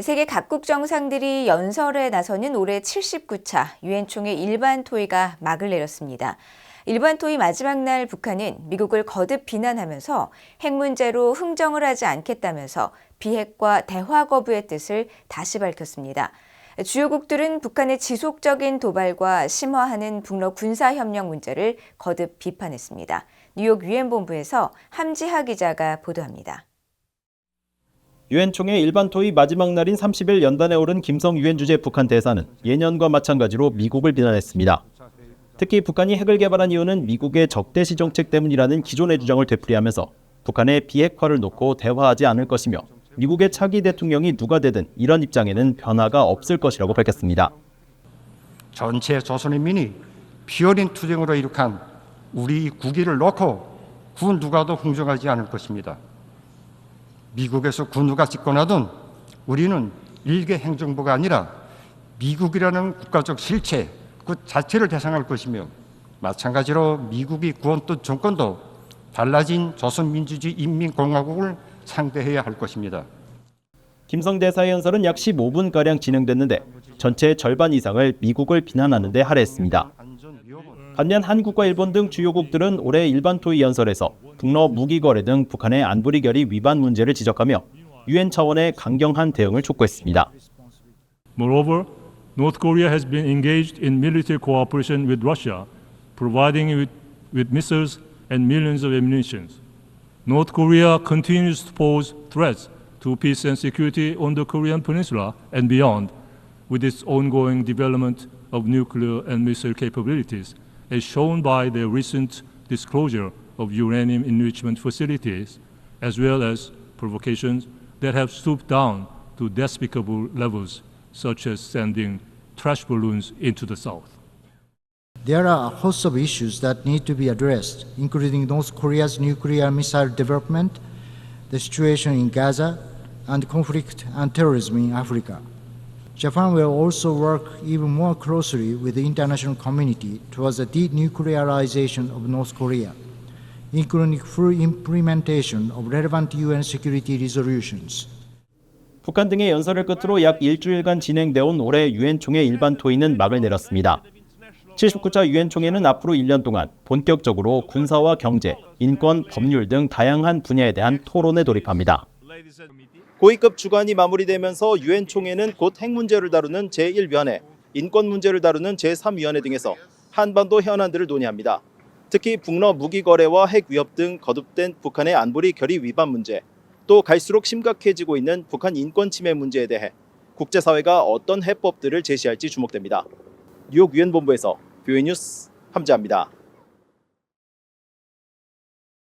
세계 각국 정상들이 연설에 나서는 올해 79차 유엔 총회 일반 토의가 막을 내렸습니다. 일반 토의 마지막 날 북한은 미국을 거듭 비난하면서 핵 문제로 흥정을 하지 않겠다면서 비핵과 대화 거부의 뜻을 다시 밝혔습니다. 주요국들은 북한의 지속적인 도발과 심화하는 북러 군사 협력 문제를 거듭 비판했습니다. 뉴욕 유엔 본부에서 함지하 기자가 보도합니다. 유엔 총회 일반 토의 마지막 날인 30일 연단에 오른 김성 유엔 주재 북한 대사는 예년과 마찬가지로 미국을 비난했습니다. 특히 북한이 핵을 개발한 이유는 미국의 적대시 정책 때문이라는 기존의 주장을 되풀이하면서 북한의 비핵화를 놓고 대화하지 않을 것이며 미국의 차기 대통령이 누가 되든 이런 입장에는 변화가 없을 것이라고 밝혔습니다. 전체 조선인민이 피어린 투쟁으로 이룩한 우리 국위를 놓고 구 누가도 흥정하지 않을 것입니다. 미국에서 구 누가 집권하든 우리는 일개 행정부가 아니라 미국이라는 국가적 실체 그 자체를 대상할 것이며 마찬가지로 미국이 구원던 정권도 달라진 조선민주주의 인민공화국을 상대해야 할 것입니다. 김성 대사의 연설은 약 15분가량 진행됐는데 전체의 절반 이상을 미국을 비난하는 데 할애했습니다. 반면 한국과 일본 등 주요국들은 올해 일반 토의 연설에서 북러 무기 거래 등 북한의 안보리 결의 위반 문제를 지적하며 유엔 차원의 강경한 대응을 촉구했습니다. Moreover, North Korea has been engaged in military cooperation with Russia, providing it with, with missiles and millions of ammunition. North Korea continues to pose threats to peace and security on the Korean Peninsula and beyond, with its ongoing development of nuclear and missile capabilities, as shown by their recent disclosure of uranium enrichment facilities, as well as provocations that have stooped down to despicable levels, such as sending trash balloons into the south. There are a host of issues that need to be addressed, including North Korea's nuclear missile development, the situation in Gaza, and conflict and terrorism in Africa. Japan will also work even more closely with the international community towards the denuclearization of North Korea, including full implementation of relevant UN security resolutions. 북한 등의 연설을 끝으로 약 일주일간 진행되어 온 올해 유엔 총회 일반 토의는 막을 내렸습니다. 79차 유엔 총회는 앞으로 1년 동안 본격적으로 군사와 경제, 인권, 법률 등 다양한 분야에 대한 토론에 돌입합니다. 고위급 주관이 마무리되면서 유엔 총회는 곧 핵 문제를 다루는 제1위원회, 인권 문제를 다루는 제3위원회 등에서 한반도 현안들을 논의합니다. 특히 북러 무기 거래와 핵 위협 등 거듭된 북한의 안보리 결의 위반 문제, 또 갈수록 심각해지고 있는 북한 인권 침해 문제에 대해 국제사회가 어떤 해법들을 제시할지 주목됩니다. 뉴욕 유엔 본부에서 뷰이 뉴스 함재합니다.